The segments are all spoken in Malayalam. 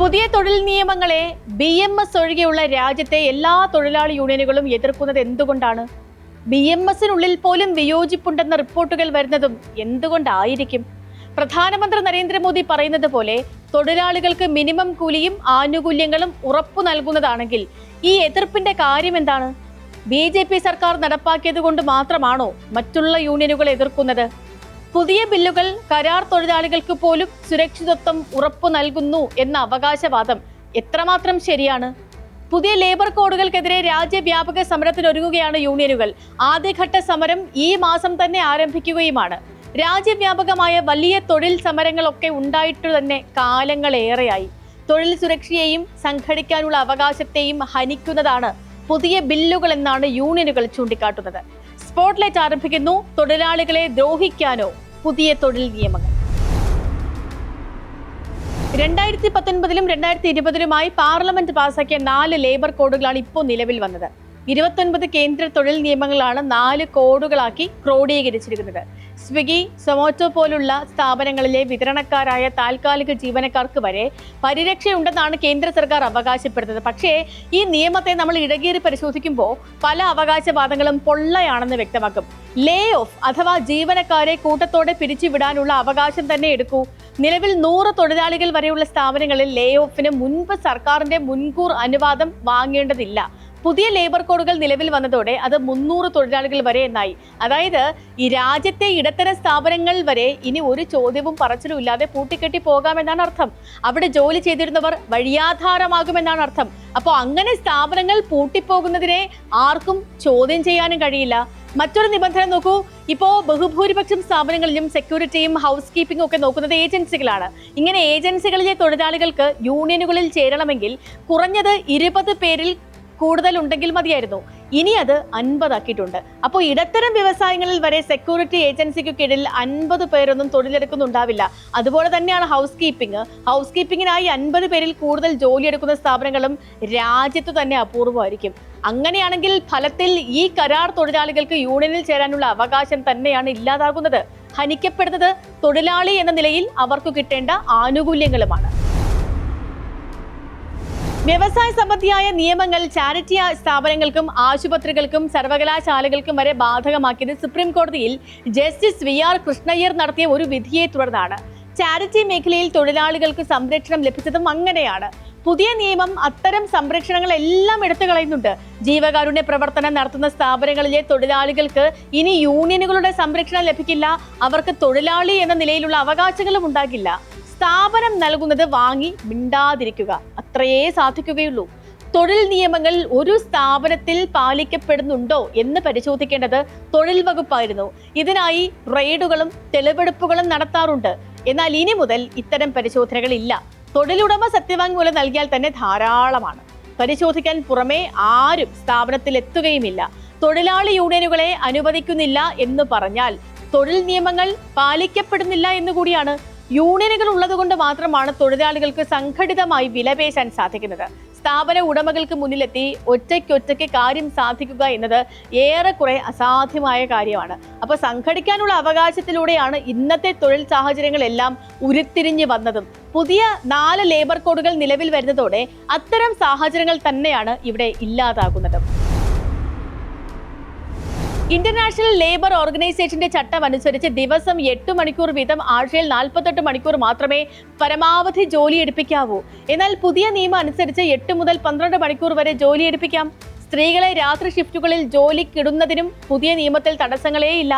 പുതിയ തൊഴിൽ നിയമങ്ങളെ ബി എം എസ് ഒഴികെയുള്ള രാജ്യത്തെ എല്ലാ തൊഴിലാളി യൂണിയനുകളും എതിർക്കുന്നത് എന്തുകൊണ്ടാണ്? ബി എം എസിനുള്ളിൽ പോലും വിയോജിപ്പുണ്ടെന്ന റിപ്പോർട്ടുകൾ വരുന്നതും എന്തുകൊണ്ടായിരിക്കും? പ്രധാനമന്ത്രി നരേന്ദ്രമോദി പറയുന്നത് പോലെ തൊഴിലാളികൾക്ക് മിനിമം കൂലിയും ആനുകൂല്യങ്ങളും ഉറപ്പു നൽകുന്നതാണെങ്കിൽ ഈ എതിർപ്പിന്റെ കാര്യം എന്താണ്? ബി സർക്കാർ നടപ്പാക്കിയത് കൊണ്ട് മാത്രമാണോ മറ്റുള്ള യൂണിയനുകൾ എതിർക്കുന്നത്? പുതിയ ബില്ലുകൾ കരാർ തൊഴിലാളികൾക്ക് പോലും സുരക്ഷിതത്വം ഉറപ്പു നൽകുന്നു എന്ന അവകാശവാദം എത്രമാത്രം ശരിയാണ്? പുതിയ ലേബർ കോഡുകൾക്കെതിരെ രാജ്യവ്യാപക സമരത്തിനൊരുങ്ങുകയാണ് യൂണിയനുകൾ. ആദ്യഘട്ട സമരം ഈ മാസം തന്നെ ആരംഭിക്കുകയുമാണ്. രാജ്യവ്യാപകമായ വലിയ തൊഴിൽ സമരങ്ങളൊക്കെ ഉണ്ടായിട്ട് തന്നെ കാലങ്ങളേറെയായി. തൊഴിൽ സുരക്ഷയെയും സംഘടിക്കാനുള്ള അവകാശത്തെയും ഹനിക്കുന്നതാണ് പുതിയ ബില്ലുകൾ എന്നാണ് യൂണിയനുകൾ ചൂണ്ടിക്കാട്ടുന്നത്. സ്പോട്ട്ലൈറ്റ് ആരംഭിക്കുന്നു. തൊഴിലാളികളെ ദ്രോഹിക്കാനോ പുതിയ തൊഴിൽ നിയമങ്ങൾ. രണ്ടായിരത്തി പത്തൊൻപതിലും രണ്ടായിരത്തി ഇരുപതിലുമായി പാർലമെന്റ് പാസാക്കിയ നാല് ലേബർ കോഡുകളാണ് ഇപ്പോൾ നിലവിൽ വന്നത്. ഇരുപത്തൊൻപത് കേന്ദ്ര തൊഴിൽ നിയമങ്ങളാണ് നാല് കോഡുകളാക്കി ക്രോഡീകരിച്ചിരിക്കുന്നത്. സ്വിഗ്ഗി സൊമാറ്റോ പോലുള്ള സ്ഥാപനങ്ങളിലെ വിതരണക്കാരായ താൽക്കാലിക ജീവനക്കാർക്ക് വരെ പരിരക്ഷയുണ്ടെന്നാണ് കേന്ദ്ര സർക്കാർ അവകാശപ്പെടുന്നത്. പക്ഷേ ഈ നിയമത്തെ നമ്മൾ ഇടകീറി പരിശോധിക്കുമ്പോൾ പല അവകാശവാദങ്ങളും പൊള്ളയാണെന്ന് വ്യക്തമാക്കും. ലേ ഓഫ് അഥവാ ജീവനക്കാരെ കൂട്ടത്തോടെ പിരിച്ചുവിടാനുള്ള അവകാശം തന്നെ എടുക്കൂ. നിലവിൽ നൂറ് തൊഴിലാളികൾ വരെയുള്ള സ്ഥാപനങ്ങളിൽ ലേ ഓഫിന് മുൻപ് സർക്കാരിന്റെ മുൻകൂർ അനുവാദം വാങ്ങേണ്ടതില്ല. പുതിയ ലേബർ കോഡുകൾ നിലവിൽ വന്നതോടെ അത് മുന്നൂറ് തൊഴിലാളികൾ വരെ എന്നായി. അതായത് ഈ രാജ്യത്തെ ഇടത്തരം സ്ഥാപനങ്ങൾ വരെ ഇനി ഒരു ചോദ്യവും പറച്ചിലും ഇല്ലാതെ പൂട്ടിക്കെട്ടി പോകാമെന്നാണ് അർത്ഥം. അവിടെ ജോലി ചെയ്തിരുന്നവർ വഴിയാധാരമാകുമെന്നാണ് അർത്ഥം. അപ്പോൾ അങ്ങനെ സ്ഥാപനങ്ങൾ പൂട്ടിപ്പോകുന്നതിനെ ആർക്കും ചോദ്യം ചെയ്യാനും കഴിയില്ല. മറ്റൊരു നിബന്ധന നോക്കൂ. ഇപ്പോൾ ബഹുഭൂരിപക്ഷം സ്ഥാപനങ്ങളിലും സെക്യൂരിറ്റിയും ഹൗസ് കീപ്പിംഗും ഒക്കെ നോക്കുന്നത് ഏജൻസികളാണ്. ഇങ്ങനെ ഏജൻസികളിലെ തൊഴിലാളികൾക്ക് യൂണിയനുകളിൽ ചേരണമെങ്കിൽ കുറഞ്ഞത് ഇരുപത് പേരിൽ കൂടുതൽ ഉണ്ടെങ്കിൽ മതിയായിരുന്നു. ഇനി അത് അൻപതാക്കിയിട്ടുണ്ട്. അപ്പോൾ ഇടത്തരം വ്യവസായങ്ങളിൽ വരെ സെക്യൂരിറ്റി ഏജൻസിക്ക് കീഴിൽ അൻപത് പേരൊന്നും തൊഴിലെടുക്കുന്നുണ്ടാവില്ല. അതുപോലെ തന്നെയാണ് ഹൗസ് കീപ്പിംഗ് ഹൗസ് കീപ്പിങ്ങിനായി അൻപത് പേരിൽ കൂടുതൽ ജോലിയെടുക്കുന്ന സ്ഥാപനങ്ങളും രാജ്യത്ത് തന്നെ അപൂർവമായിരിക്കും. അങ്ങനെയാണെങ്കിൽ ഫലത്തിൽ ഈ കരാർ തൊഴിലാളികൾക്ക് യൂണിയനിൽ ചേരാനുള്ള അവകാശം തന്നെയാണ് ഇല്ലാതാകുന്നത്. ഹനിക്കപ്പെടുന്നത് തൊഴിലാളി എന്ന നിലയിൽ അവർക്ക് കിട്ടേണ്ട ആനുകൂല്യങ്ങളുമാണ്. വ്യവസായ സംബന്ധിയായ നിയമങ്ങൾ ചാരിറ്റി സ്ഥാപനങ്ങൾക്കും ആശുപത്രികൾക്കും സർവകലാശാലകൾക്കും വരെ ബാധകമാക്കിയത് സുപ്രീം കോടതിയിൽ ജസ്റ്റിസ് വി ആർ കൃഷ്ണയ്യർ നടത്തിയ ഒരു വിധിയെ തുടർന്നാണ്. ചാരിറ്റി മേഖലയിൽ തൊഴിലാളികൾക്ക് സംരക്ഷണം ലഭിച്ചതും അങ്ങനെയാണ്. പുതിയ നിയമം അത്തരം സംരക്ഷണങ്ങളെല്ലാം എടുത്തു കളയുന്നുണ്ട്. ജീവകാരുണ്യ പ്രവർത്തനം നടത്തുന്ന സ്ഥാപനങ്ങളിലെ തൊഴിലാളികൾക്ക് ഇനി യൂണിയനുകളുടെ സംരക്ഷണം ലഭിക്കില്ല. അവർക്ക് തൊഴിലാളി എന്ന നിലയിലുള്ള അവകാശങ്ങളും ഉണ്ടാകില്ല. സ്ഥാപനം നൽകുന്നത് വാങ്ങി മിണ്ടാതിരിക്കുക. അത്രയേ സാധിക്കുകയുള്ളൂ. തൊഴിൽ നിയമങ്ങൾ ഒരു സ്ഥാപനത്തിൽ പാലിക്കപ്പെടുന്നുണ്ടോ എന്ന് പരിശോധിക്കേണ്ടത് തൊഴിൽ വകുപ്പായിരുന്നു. ഇതിനായി റെയ്ഡുകളും തെളിവെടുപ്പുകളും നടത്താറുണ്ട്. എന്നാൽ ഇനി മുതൽ ഇത്തരം പരിശോധനകൾ ഇല്ല. തൊഴിലുടമ സത്യവാങ്മൂലം നൽകിയാൽ തന്നെ ധാരാളമാണ്. പരിശോധിക്കാൻ പുറമെ ആരും സ്ഥാപനത്തിൽ എത്തുകയുമില്ല തൊഴിലാളി യൂണിയനുകളെ അനുവദിക്കുന്നില്ല എന്ന് പറഞ്ഞാൽ തൊഴിൽ നിയമങ്ങൾ പാലിക്കപ്പെടുന്നില്ല എന്നുകൂടിയാണ് യൂണിയനുകൾ ഉള്ളതുകൊണ്ട് മാത്രമാണ് തൊഴിലാളികൾക്ക് സംഘടിതമായി വിലപേശാൻ സാധിക്കുന്നത്. സ്ഥാപന ഉടമകൾക്ക് മുന്നിലെത്തി ഒറ്റയ്ക്കൊറ്റയ്ക്ക് കാര്യം സാധിക്കുക എന്നത് ഏറെക്കുറെ അസാധ്യമായ കാര്യമാണ്. അപ്പോൾ സംഘടിക്കാനുള്ള അവകാശത്തിലൂടെയാണ് ഇന്നത്തെ തൊഴിൽ സാഹചര്യങ്ങളെല്ലാം ഉരുത്തിരിഞ്ഞു വന്നതും. പുതിയ നാല് ലേബർ കോഡുകൾ നിലവിൽ വരുന്നതോടെ അത്തരം സാഹചര്യങ്ങൾ തന്നെയാണ് ഇവിടെ ഇല്ലാതാകുന്നത്. ഇന്റർനാഷണൽ ലേബർ ഓർഗനൈസേഷന്റെ ചട്ടം അനുസരിച്ച് ദിവസം എട്ട് മണിക്കൂർ വീതം ആഴ്ചയിൽ നാൽപ്പത്തെട്ട് മണിക്കൂർ മാത്രമേ പരമാവധി ജോലി എടുപ്പിക്കാവൂ. എന്നാൽ പുതിയ നിയമം അനുസരിച്ച് എട്ട് മുതൽ പന്ത്രണ്ട് മണിക്കൂർ വരെ ജോലി എടുപ്പിക്കാം. സ്ത്രീകളെ രാത്രി ഷിഫ്റ്റുകളിൽ ജോലി കിടുന്നതിനും പുതിയ നിയമത്തിൽ തടസ്സങ്ങളേയില്ല.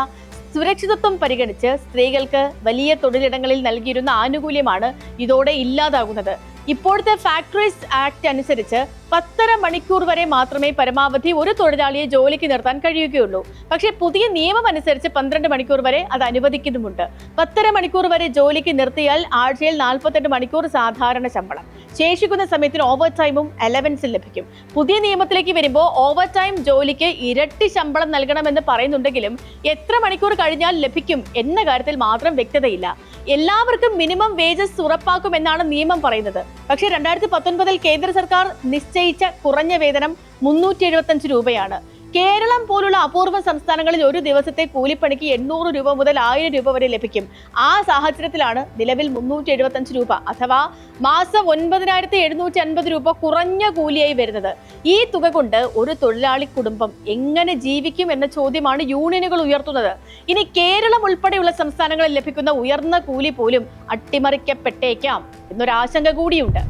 സുരക്ഷിതത്വം പരിഗണിച്ച് സ്ത്രീകൾക്ക് വലിയ തൊഴിലിടങ്ങളിൽ നൽകിയിരുന്ന ആനുകൂല്യമാണ് ഇതോടെ ഇല്ലാതാകുന്നത്. ഇപ്പോഴത്തെ ഫാക്ടറീസ് ആക്ട് അനുസരിച്ച് പത്തര മണിക്കൂർ വരെ മാത്രമേ പരമാവധി ഒരു തൊഴിലാളിയെ ജോലിക്ക് നിർത്താൻ കഴിയുകയുള്ളൂ. പക്ഷേ പുതിയ നിയമം അനുസരിച്ച് പന്ത്രണ്ട് മണിക്കൂർ വരെ അത് അനുവദിക്കുന്നുമുണ്ട്. പത്തര മണിക്കൂർ വരെ ജോലിക്ക് നിർത്തിയാൽ ആഴ്ചയിൽ നാൽപ്പത്തെട്ട് മണിക്കൂർ സാധാരണ ശമ്പളം. ശേഷിക്കുന്ന സമയത്തിന് ഓവർ ടൈമും അലവൻസും ലഭിക്കും. പുതിയ നിയമത്തിലേക്ക് വരുമ്പോൾ ഓവർ ടൈം ജോലിക്ക് ഇരട്ടി ശമ്പളം നൽകണമെന്ന് പറയുന്നുണ്ടെങ്കിലും എത്ര മണിക്കൂർ കഴിഞ്ഞാൽ ലഭിക്കും എന്ന കാര്യത്തിൽ മാത്രം വ്യക്തതയില്ല. എല്ലാവർക്കും മിനിമം വേജസ് ഉറപ്പാക്കുമെന്നാണ് നിയമം പറയുന്നത്. പക്ഷേ രണ്ടായിരത്തി പത്തൊൻപതിൽ കേന്ദ്ര സർക്കാർ നിശ്ചയിച്ച കുറഞ്ഞ വേതനം മുന്നൂറ്റി എഴുപത്തഞ്ച് രൂപയാണ്. കേരളം പോലുള്ള അപൂർവ സംസ്ഥാനങ്ങളിൽ ഒരു ദിവസത്തെ കൂലിപ്പണിക്ക് എണ്ണൂറ് രൂപ മുതൽ ആയിരം രൂപ വരെ ലഭിക്കും. ആ സാഹചര്യത്തിലാണ് നിലവിൽ മുന്നൂറ്റി എഴുപത്തഞ്ച് രൂപ അഥവാ മാസം ഒൻപതിനായിരത്തി എഴുന്നൂറ്റി അൻപത് രൂപ കുറഞ്ഞ കൂലിയായി വരുന്നത്. ഈ തുക കൊണ്ട് ഒരു തൊഴിലാളി കുടുംബം എങ്ങനെ ജീവിക്കും എന്ന ചോദ്യമാണ് യൂണിയനുകൾ ഉയർത്തുന്നത്. ഇനി കേരളം ഉൾപ്പെടെയുള്ള സംസ്ഥാനങ്ങളിൽ ലഭിക്കുന്ന ഉയർന്ന കൂലി പോലും അട്ടിമറിക്കപ്പെട്ടേക്കാം എന്നൊരാശങ്ക കൂടിയുണ്ട്.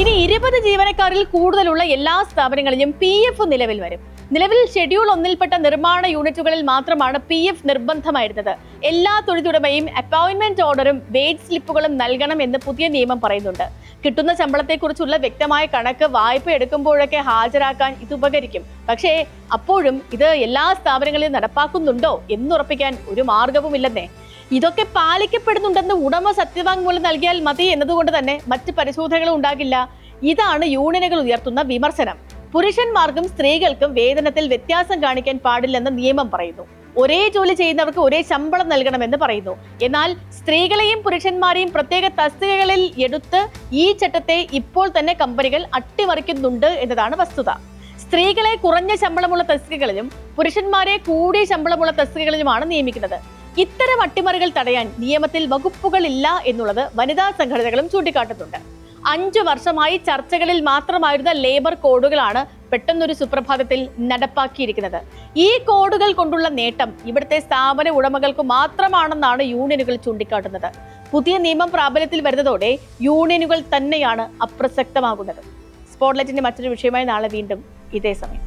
ഇനി ഇരുപത് ജീവനക്കാരിൽ കൂടുതലുള്ള എല്ലാ സ്ഥാപനങ്ങളിലും പി എഫ് നിലവിൽ വരും. നിലവിൽ ഷെഡ്യൂൾ ഒന്നിൽപ്പെട്ട നിർമ്മാണ യൂണിറ്റുകളിൽ മാത്രമാണ് പി എഫ് നിർബന്ധമായിരുന്നത്. എല്ലാ തൊഴിലുടമയും അപ്പോയിന്റ്മെന്റ് ഓർഡറും വേജ് സ്ലിപ്പുകളും നൽകണം എന്ന് പുതിയ നിയമം പറയുന്നുണ്ട്. കിട്ടുന്ന ശമ്പളത്തെക്കുറിച്ചുള്ള വ്യക്തമായ കണക്ക് വായ്പ എടുക്കുമ്പോഴൊക്കെ ഹാജരാക്കാൻ ഇത് ഉപകരിക്കും. പക്ഷേ അപ്പോഴും ഇത് എല്ലാ സ്ഥാപനങ്ങളിലും നടപ്പാക്കുന്നുണ്ടോ എന്നുറപ്പിക്കാൻ ഒരു മാർഗവുമില്ലെന്നേ ഇതൊക്കെ പാലിക്കപ്പെടുന്നുണ്ടെന്ന് ഉടമ സത്യവാങ്മൂലം നൽകിയാൽ മതി എന്നതുകൊണ്ട് തന്നെ മറ്റ് പരിശോധനകളും ഉണ്ടാകില്ല. ഇതാണ് യൂണിയനുകൾ ഉയർത്തുന്ന വിമർശനം. പുരുഷന്മാർക്കും സ്ത്രീകൾക്കും വേതനത്തിൽ വ്യത്യാസം കാണിക്കാൻ പാടില്ലെന്ന് നിയമം പറയുന്നു. ഒരേ ജോലി ചെയ്യുന്നവർക്ക് ഒരേ ശമ്പളം നൽകണമെന്ന് പറയുന്നു. എന്നാൽ സ്ത്രീകളെയും പുരുഷന്മാരെയും പ്രത്യേക തസ്തികകളിൽ എടുത്ത് ഈ ചട്ടത്തെ ഇപ്പോൾ തന്നെ കമ്പനികൾ അട്ടിമറിക്കുന്നുണ്ട് എന്നതാണ് വസ്തുത. സ്ത്രീകളെ കുറഞ്ഞ ശമ്പളമുള്ള തസ്തികകളിലും പുരുഷന്മാരെ കൂടിയ ശമ്പളമുള്ള തസ്തികകളിലുമാണ് നിയമിക്കുന്നത്. ഇത്തരം അട്ടിമറികൾ തടയാൻ നിയമത്തിൽ വകുപ്പുകളില്ല എന്നുള്ളത് വനിതാ സംഘടനകളും ചൂണ്ടിക്കാട്ടുന്നുണ്ട്. അഞ്ചു വർഷമായി ചർച്ചകളിൽ മാത്രമായിരുന്ന ലേബർ കോഡുകളാണ് പെട്ടെന്നൊരു സുപ്രഭാതത്തിൽ നടപ്പാക്കിയിരിക്കുന്നത്. ഈ കോഡുകൾ കൊണ്ടുള്ള നേട്ടം ഇവിടുത്തെ സ്ഥാപന ഉടമകൾക്ക് മാത്രമാണെന്നാണ് യൂണിയനുകൾ ചൂണ്ടിക്കാട്ടുന്നത്. പുതിയ നിയമം പ്രാബല്യത്തിൽ വരുന്നതോടെ യൂണിയനുകൾ തന്നെയാണ് അപ്രസക്തമാകുന്നത്. സ്പോട്ട്ലൈറ്റിന്റെ മറ്റൊരു വിഷയമായി നാളെ വീണ്ടും ഇതേ സമയം.